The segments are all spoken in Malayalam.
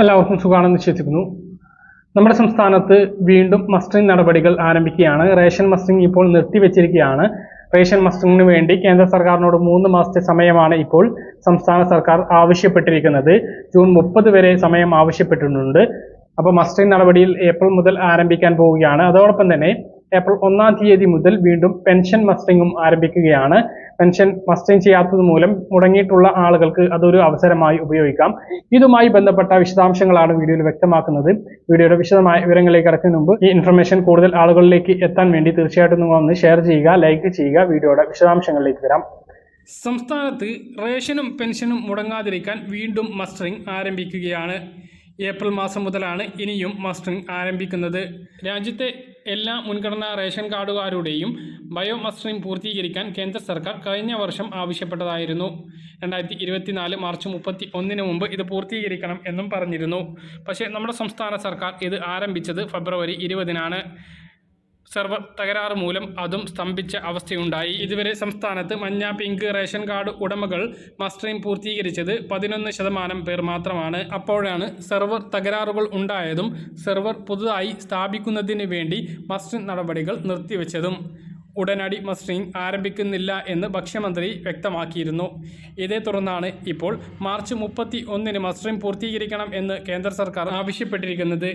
എല്ലാവർക്കും സുഖമാണെന്ന് വിശ്വസിക്കുന്നു. നമ്മുടെ സംസ്ഥാനത്ത് വീണ്ടും മസ്റ്ററിംഗ് നടപടികൾ ആരംഭിക്കുകയാണ്. റേഷൻ മസ്റ്ററിംഗ് ഇപ്പോൾ നിർത്തിവെച്ചിരിക്കുകയാണ്. റേഷൻ മസ്റ്ററിംഗിന് വേണ്ടി കേന്ദ്ര സർക്കാരിനോട് മൂന്ന് മാസത്തെ സമയമാണ് ഇപ്പോൾ സംസ്ഥാന സർക്കാർ ആവശ്യപ്പെട്ടിരിക്കുന്നത്. ജൂൺ മുപ്പത് വരെ സമയം ആവശ്യപ്പെട്ടിട്ടുണ്ട്. അപ്പോൾ മസ്റ്ററിംഗ് നടപടിയിൽ ഏപ്രിൽ മുതൽ ആരംഭിക്കാൻ പോവുകയാണ്. അതോടൊപ്പം തന്നെ ഏപ്രിൽ ഒന്നാം തീയതി മുതൽ വീണ്ടും പെൻഷൻ മസ്റ്ററിങ്ങും ആരംഭിക്കുകയാണ്. പെൻഷൻ മസ്റ്ററിങ് ചെയ്യാത്തത് മൂലം മുടങ്ങിയിട്ടുള്ള ആളുകൾക്ക് അതൊരു അവസരമായി ഉപയോഗിക്കാം. ഇതുമായി ബന്ധപ്പെട്ട വിശദാംശങ്ങളാണ് വീഡിയോയിൽ വ്യക്തമാക്കുന്നത്. വീഡിയോയുടെ വിശദമായ വിവരങ്ങളിലേക്ക് കടക്കുന്നതിന് മുമ്പ് ഈ ഇൻഫർമേഷൻ കൂടുതൽ ആളുകളിലേക്ക് എത്താൻ വേണ്ടി തീർച്ചയായിട്ടും നിങ്ങൾ ഒന്ന് ഷെയർ ചെയ്യുക ലൈക്ക് ചെയ്യുക. വീഡിയോയുടെ വിശദാംശങ്ങളിലേക്ക് വരാം. സംസ്ഥാനത്ത് റേഷനും പെൻഷനും മുടങ്ങാതിരിക്കാൻ വീണ്ടും മസ്റ്ററിംഗ് ആരംഭിക്കുകയാണ്. ഏപ്രിൽ മാസം മുതലാണ് ഇനിയും മസ്റ്ററിംഗ് ആരംഭിക്കുന്നത്. രാജ്യത്തെ എല്ലാ മുൻഗണനാ റേഷൻ കാർഡുകാരുടെയും ബയോ മസ്റ്ററിംഗ് പൂർത്തീകരിക്കാൻ കേന്ദ്ര സർക്കാർ കഴിഞ്ഞ വർഷം ആവശ്യപ്പെട്ടതായിരുന്നു. രണ്ടായിരത്തി ഇരുപത്തിനാല് മാർച്ച് മുപ്പത്തി ഒന്നിന് മുമ്പ് ഇത് പൂർത്തീകരിക്കണം എന്നും പറഞ്ഞിരുന്നു. പക്ഷേ നമ്മുടെ സംസ്ഥാന സർക്കാർ ഇത് ആരംഭിച്ചത് ഫെബ്രുവരി ഇരുപതിനാണ്. സെർവർ തകരാറ് മൂലം അതും സ്തംഭിച്ച അവസ്ഥയുണ്ടായി. ഇതുവരെ സംസ്ഥാനത്ത് മഞ്ഞ പിങ്ക് റേഷൻ കാർഡ് ഉടമകൾ മസ്റ്ററിംഗ് പൂർത്തീകരിച്ചത് പതിനൊന്ന് ശതമാനം പേർ മാത്രമാണ്. അപ്പോഴാണ് സെർവർ തകരാറുകൾ ഉണ്ടായതും സെർവർ പുതുതായി സ്ഥാപിക്കുന്നതിന് വേണ്ടി മസ്റ്ററിംഗ് നടപടികൾ നിർത്തിവെച്ചതും. ഉടനടി മസ്റ്ററിംഗ് ആരംഭിക്കുന്നില്ല എന്ന് ഭക്ഷ്യമന്ത്രി വ്യക്തമാക്കിയിരുന്നു. ഇതേ തുടർന്നാണ് ഇപ്പോൾ മാർച്ച് മുപ്പത്തി ഒന്നിന് മസ്റ്ററിംഗ് പൂർത്തീകരിക്കണം എന്ന് കേന്ദ്ര സർക്കാർ ആവശ്യപ്പെട്ടിരിക്കുന്നത്.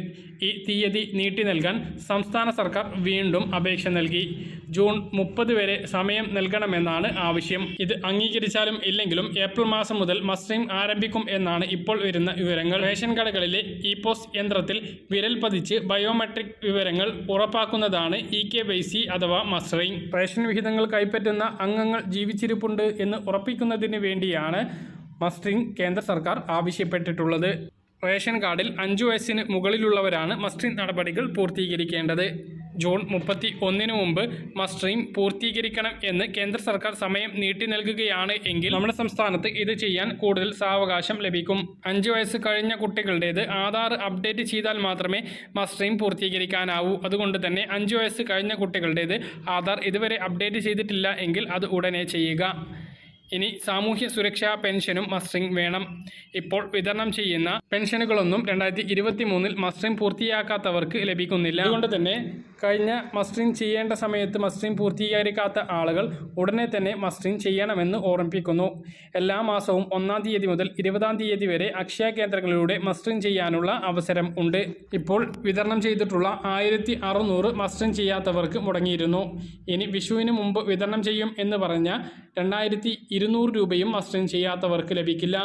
ഈ തീയതി നീട്ടി നൽകാൻ സംസ്ഥാന സർക്കാർ വീണ്ടും അപേക്ഷ നൽകി. ജൂൺ മുപ്പത് വരെ സമയം നൽകണമെന്നാണ് ആവശ്യം. ഇത് അംഗീകരിച്ചാലും ഇല്ലെങ്കിലും ഏപ്രിൽ മാസം മുതൽ മസ്റ്ററിംഗ് ആരംഭിക്കും എന്നാണ് ഇപ്പോൾ വരുന്ന വിവരങ്ങൾ. റേഷൻ കടകളിലെ ഇ പോസ്റ്റ് യന്ത്രത്തിൽ വിരൽ പതിച്ച് ബയോമെട്രിക് വിവരങ്ങൾ ഉറപ്പാക്കുന്നതാണ് ഇ കെ വൈ സി അഥവാ മസ്റ്ററിംഗ് റേഷൻ വിഹിതങ്ങൾ കൈപ്പറ്റുന്ന അംഗങ്ങൾ ജീവിച്ചിരിപ്പുണ്ട് എന്ന് ഉറപ്പിക്കുന്നതിന് വേണ്ടിയാണ് മസ്റ്ററിംഗ് കേന്ദ്ര സർക്കാർ ആവശ്യപ്പെട്ടിട്ടുള്ളത്. റേഷൻ കാർഡിൽ അഞ്ചു വയസ്സിന് മുകളിലുള്ളവരാണ് മസ്റ്ററിംഗ് നടപടികൾ പൂർത്തീകരിക്കേണ്ടത്. ജൂൺ മുപ്പത്തി ഒന്നിന് മുമ്പ് മസ്റ്ററിംഗ് പൂർത്തീകരിക്കണം എന്ന് കേന്ദ്ര സർക്കാർ സമയം നീട്ടി നൽകുകയാണ് എങ്കിൽ നമ്മുടെ സംസ്ഥാനത്ത് ഇത് ചെയ്യാൻ കൂടുതൽ സാവകാശം ലഭിക്കും. അഞ്ച് വയസ്സ് കഴിഞ്ഞ കുട്ടികളുടേത് ആധാർ അപ്ഡേറ്റ് ചെയ്താൽ മാത്രമേ മസ്റ്ററിംഗ് പൂർത്തീകരിക്കാനാവൂ. അതുകൊണ്ട് തന്നെ അഞ്ച് വയസ്സ് കഴിഞ്ഞ കുട്ടികളുടേത് ആധാർ ഇതുവരെ അപ്ഡേറ്റ് ചെയ്തിട്ടില്ല എങ്കിൽ അത് ഉടനെ ചെയ്യുക. ഇനി സാമൂഹ്യ സുരക്ഷാ പെൻഷനും മസ്റ്ററിംഗ് വേണം. ഇപ്പോൾ വിതരണം ചെയ്യുന്ന പെൻഷനുകളൊന്നും രണ്ടായിരത്തി ഇരുപത്തി മൂന്നിൽ മസ്റ്ററിംഗ് പൂർത്തിയാക്കാത്തവർക്ക് ലഭിക്കുന്നില്ല. അതുകൊണ്ട് തന്നെ കഴിഞ്ഞ മസ്റ്ററിംഗ് ചെയ്യേണ്ട സമയത്ത് മസ്റ്ററിംഗ് പൂർത്തീകരിക്കാത്ത ആളുകൾ ഉടനെ തന്നെ മസ്റ്ററിംഗ് ചെയ്യണമെന്ന് ഓർമ്മിപ്പിക്കുന്നു. എല്ലാ മാസവും ഒന്നാം തീയതി മുതൽ ഇരുപതാം തീയതി വരെ അക്ഷയ കേന്ദ്രങ്ങളിലൂടെ മസ്റ്ററിംഗ് ചെയ്യാനുള്ള അവസരം ഉണ്ട്. ഇപ്പോൾ വിതരണം ചെയ്തിട്ടുള്ള ആയിരത്തി അറുന്നൂറ് മസ്റ്ററിംഗ് ചെയ്യാത്തവർക്ക് മുടങ്ങിയിരുന്നു. ഇനി വിഷുവിന് മുമ്പ് വിതരണം ചെയ്യും എന്ന് പറഞ്ഞ രണ്ടായിരത്തി ഇരുന്നൂറ് രൂപയും മസ്റ്ററിംഗ് ചെയ്യാത്തവർക്ക് ലഭിക്കില്ല.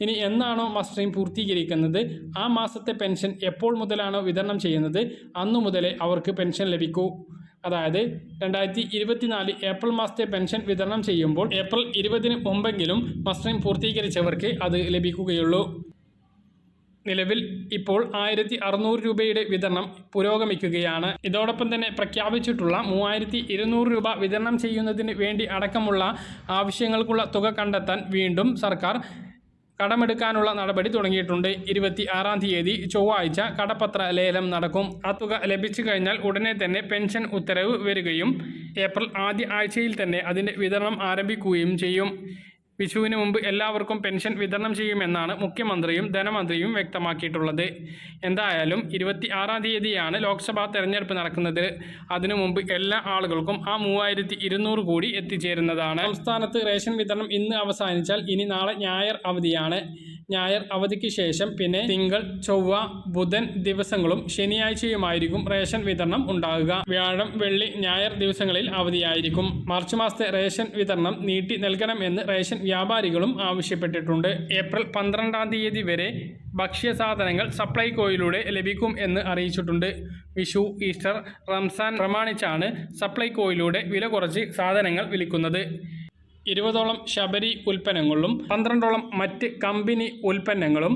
ഇനി എന്നാണോ മസ്റ്ററിംഗ് പൂർത്തീകരിക്കുന്നത്? ആ മാസത്തെ പെൻഷൻ എപ്പോൾ മുതലാണോ വിതരണം ചെയ്യുന്നത്? അന്നു മുതലേ അവർക്ക് പെൻഷൻ ലഭിക്കൂ. അതായത് രണ്ടായിരത്തി ഇരുപത്തിനാല് ഏപ്രിൽ മാസത്തെ പെൻഷൻ വിതരണം ചെയ്യുമ്പോൾ ഏപ്രിൽ ഇരുപതിന് മുമ്പെങ്കിലും മസ്റ്ററിംഗ് പൂർത്തീകരിച്ചവർക്ക് അത് ലഭിക്കുകയുള്ളൂ. നിലവിൽ ഇപ്പോൾ ആയിരത്തി അറുന്നൂറ് രൂപയുടെ വിതരണം പുരോഗമിക്കുകയാണ്. ഇതോടൊപ്പം തന്നെ പ്രഖ്യാപിച്ചിട്ടുള്ള മൂവായിരത്തി ഇരുന്നൂറ് രൂപ വിതരണം ചെയ്യുന്നതിന് വേണ്ടി അടക്കമുള്ള ആവശ്യങ്ങൾക്കുള്ള തുക കണ്ടെത്താൻ വീണ്ടും സർക്കാർ കടമെടുക്കാനുള്ള നടപടി തുടങ്ങിയിട്ടുണ്ട്. ഇരുപത്തി ആറാം തീയതി ചൊവ്വാഴ്ച കടപ്പത്ര ലേലം നടക്കും. ആ തുക ലഭിച്ചു കഴിഞ്ഞാൽ ഉടനെ തന്നെ പെൻഷൻ ഉത്തരവ് വരികയും ഏപ്രിൽ ആദ്യ ആഴ്ചയിൽ തന്നെ അതിന്റെ വിതരണം ആരംഭിക്കുകയും ചെയ്യും. വിഷുവിന് മുമ്പ് എല്ലാവർക്കും പെൻഷൻ വിതരണം ചെയ്യുമെന്നാണ് മുഖ്യമന്ത്രിയും ധനമന്ത്രിയും വ്യക്തമാക്കിയിട്ടുള്ളത്. എന്തായാലും ഇരുപത്തി ആറാം തീയതിയാണ് ലോക്സഭാ തെരഞ്ഞെടുപ്പ് നടക്കുന്നത്. അതിനു മുമ്പ് എല്ലാ ആളുകൾക്കും ആ മൂവായിരത്തി ഇരുന്നൂറ് കൂടി എത്തിച്ചേരുന്നതാണ്. സംസ്ഥാനത്ത് റേഷൻ വിതരണം ഇന്ന് അവസാനിച്ചാൽ ഇനി നാളെ ഞായർ അവധിയാണ്. ഞായർ അവധിക്ക് ശേഷം പിന്നെ തിങ്കൾ ചൊവ്വ ബുധൻ ദിവസങ്ങളും ശനിയാഴ്ചയുമായിരിക്കും റേഷൻ വിതരണം ഉണ്ടാകുക. വ്യാഴം വെള്ളി ഞായർ ദിവസങ്ങളിൽ അവധിയായിരിക്കും. മാർച്ച് മാസത്തെ റേഷൻ വിതരണം നീട്ടി നൽകണമെന്ന് റേഷൻ വ്യാപാരികളും ആവശ്യപ്പെട്ടിട്ടുണ്ട്. ഏപ്രിൽ പന്ത്രണ്ടാം തീയതി വരെ ഭക്ഷ്യസാധനങ്ങൾ സപ്ലൈകോയിലൂടെ ലഭിക്കും എന്ന് അറിയിച്ചിട്ടുണ്ട്. വിഷു ഈസ്റ്റർ റംസാൻ പ്രമാണിച്ചാണ് സപ്ലൈകോയിലൂടെ വില കുറച്ച് സാധനങ്ങൾ വിൽക്കുന്നത്. ഇരുപതോളം ശബരി ഉൽപ്പന്നങ്ങളും പന്ത്രണ്ടോളം മറ്റ് കമ്പനി ഉൽപ്പന്നങ്ങളും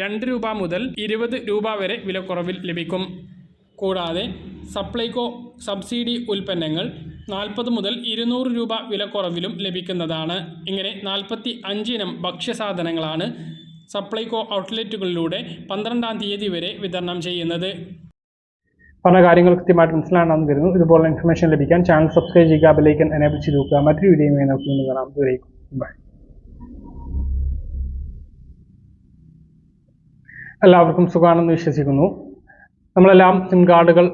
രണ്ട് രൂപ മുതൽ ഇരുപത് രൂപ വരെ വിലക്കുറവിൽ ലഭിക്കും. കൂടാതെ സപ്ലൈകോ സബ്സിഡി ഉൽപ്പന്നങ്ങൾ നാൽപ്പത് മുതൽ ഇരുന്നൂറ് രൂപ വിലക്കുറവിലും ലഭിക്കുന്നതാണ്. ഇങ്ങനെ നാൽപ്പത്തി അഞ്ചിനം ഭക്ഷ്യസാധനങ്ങളാണ് സപ്ലൈകോ ഔട്ട്ലെറ്റുകളിലൂടെ പന്ത്രണ്ടാം തീയതി വരെ വിതരണം ചെയ്യുന്നത്. പറഞ്ഞ കാര്യങ്ങൾ കൃത്യമായിട്ട് മനസ്സിലാണെന്ന് വരുന്നു ഇതുപോലെ ഇൻഫർമേഷൻ ലഭിക്കാൻ ചാനൽ സബ്സ്ക്രൈബ് ചെയ്യുക ബെലൈക്കൻ എനേബിൾ ചെയ്ത് നോക്കുക മറ്റൊരു വീഡിയോയുമായി നമുക്ക് വീണ്ടും കാണാം. ദൂരേക്കും ബൈ എല്ലാവർക്കും സുഖമാണെന്ന് വിശ്വസിക്കുന്നു. നമ്മളെല്ലാം സിം കാർഡുകൾ